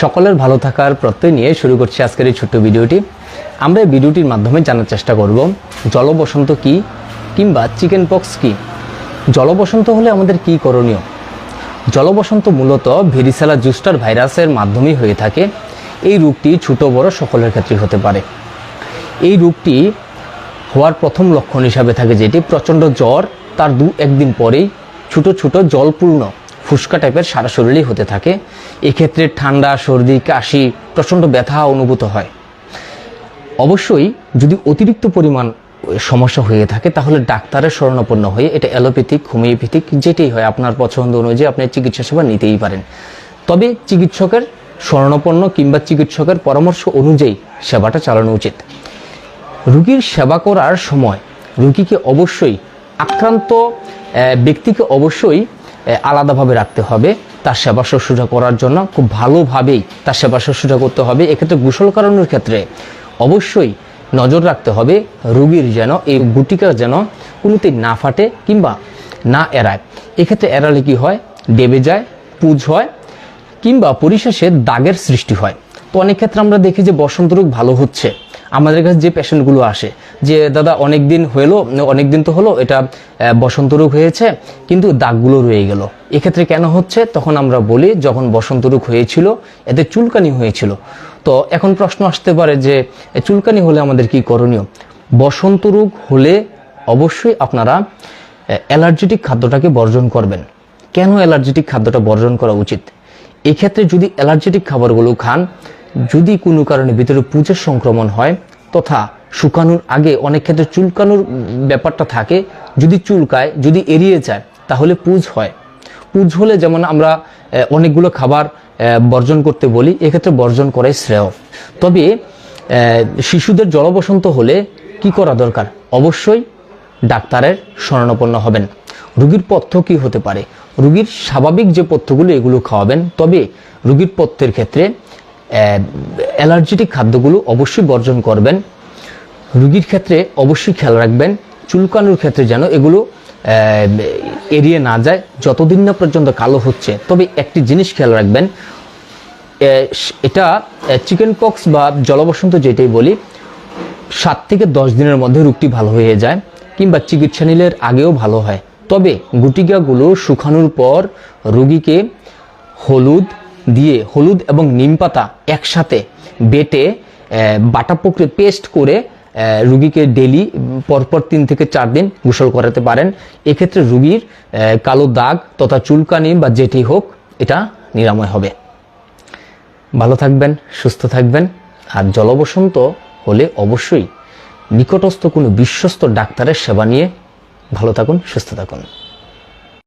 সকলের ভালো থাকার প্রত্যয় নিয়ে শুরু করছি আজকের এই ছোট্ট ভিডিওটি। আমরা এই ভিডিওটির মাধ্যমে জানার চেষ্টা করব, জলবসন্ত কি কিংবা চিকেন পক্স কি? জলবসন্ত হলে আমাদের কি করণীয়? জলবসন্ত মূলত ভেরিসেলা জুস্টার ভাইরাসের মাধ্যমেই হয়ে থাকে। এই রোগটি ছোট বড় সকলের ক্ষেত্রে হতে পারে। এই রোগটি হওয়ার প্রথম লক্ষণ হিসাবে থাকে যেটি প্রচণ্ড জ্বর, তার দু একদিন পরেই ছোট ছোট জলপূর্ণ ফুসকা টাইপের সারা শরীরেই হতে থাকে। এক্ষেত্রে ঠান্ডা, সর্দি, কাশি, প্রচণ্ড ব্যথা অনুভূত হয়। অবশ্যই যদি অতিরিক্ত পরিমাণ সমস্যা হয়ে থাকে, তাহলে ডাক্তারের শরণাপন্ন হয়ে এটা অ্যালোপ্যাথিক, হোমিওপ্যাথিক যেটাই হয়, আপনার পছন্দ অনুযায়ী আপনি চিকিৎসা সেবা নিতেই পারেন। তবে চিকিৎসকের শরণাপন্ন কিংবা চিকিৎসকের পরামর্শ অনুযায়ী সেবাটা চালানো উচিত। রুগীর সেবা করার সময় রুগীকে অবশ্যই আক্রান্ত ব্যক্তিকে অবশ্যই আলাদাভাবে রাখতে হবে। তার সেবা শুশ্রূষা করার জন্য খুব ভালোভাবেই তার সেবা শুশ্রূষা করতে হবে। এক্ষেত্রে গোসল করানোর ক্ষেত্রে অবশ্যই নজর রাখতে হবে রুগীর যেন এই গুটিকা যেন কোনোতেই না ফাটে কিংবা না এড়ায়। এক্ষেত্রে এড়ালে কি হয়? ডেবে যায়, পুজ হয় কিংবা পরিশেষে দাগের সৃষ্টি হয়। তো অনেক ক্ষেত্রে আমরা দেখি যে বসন্ত রোগ ভালো হচ্ছে। আমাদের কাছে যে পেশেন্টগুলো আসে, যে দাদা অনেক দিন হলো অনেক দিন তো হলো, এটা বসন্ত রোগ হয়েছে, কিন্তু দাগগুলো রয়ে গেল। এক্ষেত্রে কেন হচ্ছে? তখন আমরা বলি, যখন বসন্ত রোগ হয়েছিল, এতে চুলকানি হয়েছিল। তো এখন প্রশ্ন আসতে পারে যে, চুলকানি হলে আমাদের কি করণীয়? বসন্ত রোগ হলে অবশ্যই আপনারা অ্যালার্জেটিক খাদ্যটাকে বর্জন করবেন। কেন অ্যালার্জেটিক খাদ্যটা বর্জন করা উচিত? এক্ষেত্রে যদি অ্যালার্জেটিক খাবারগুলো খান, যদি কোনো কারণে ভিতরে পুজোর সংক্রমণ হয় তথা শুকানোর আগে অনেক ক্ষেত্রে চুলকানোর ব্যাপারটা থাকে। যদি চুলকায়, যদি এড়িয়ে যায়, তাহলে পুজ হয়। পুজ হলে যেমন আমরা অনেকগুলো খাবার বর্জন করতে বলি, এক্ষেত্রে বর্জন করাই শ্রেয়। তবে শিশুদের জলবসন্ত হলে কি করা দরকার? অবশ্যই ডাক্তারের শরণাপন্ন হবেন। রুগীর পথ্য কি হতে পারে? রুগীর স্বাভাবিক যে পথ্যগুলো, এগুলো খাওয়াবেন। তবে রুগীর পথ্যের ক্ষেত্রে অ্যালার্জেটিক খাদ্যগুলো অবশ্যই বর্জন করবেন। রুগীর ক্ষেত্রে অবশ্যই খেয়াল রাখবেন, চুলকানোর ক্ষেত্রে যেন এগুলো এড়িয়ে না যায়। যতদিন না পর্যন্ত কালো হচ্ছে, তবে একটি জিনিস খেয়াল রাখবেন এটা চিকেন পক্স বা জলবসন্ত যেটাই বলি, সাত থেকে দশ দিনের মধ্যে রোগটি ভালো হয়ে যায়, কিংবা চিকিৎসা নিলের আগেও ভালো হয়। তবে গুটিকাগুলো শুকানোর পর রুগীকে হলুদ দিয়ে, হলুদ এবং নিম পাতা একসাথে বেটে বাটা প্রক্রিয়া পেস্ট করে রুগীকে ডেলি পরপর তিন থেকে চার দিন গোসল করাতে পারেন। এক্ষেত্রে রুগীর কালো দাগ তথা চুলকানি বা যেটি হোক, এটা নিরাময় হবে। ভালো থাকবেন, সুস্থ থাকবেন। আর জলবসন্ত হলে অবশ্যই নিকটস্থ কোনো বিশ্বস্ত ডাক্তারের সেবা নিয়ে ভালো থাকুন, সুস্থ থাকুন।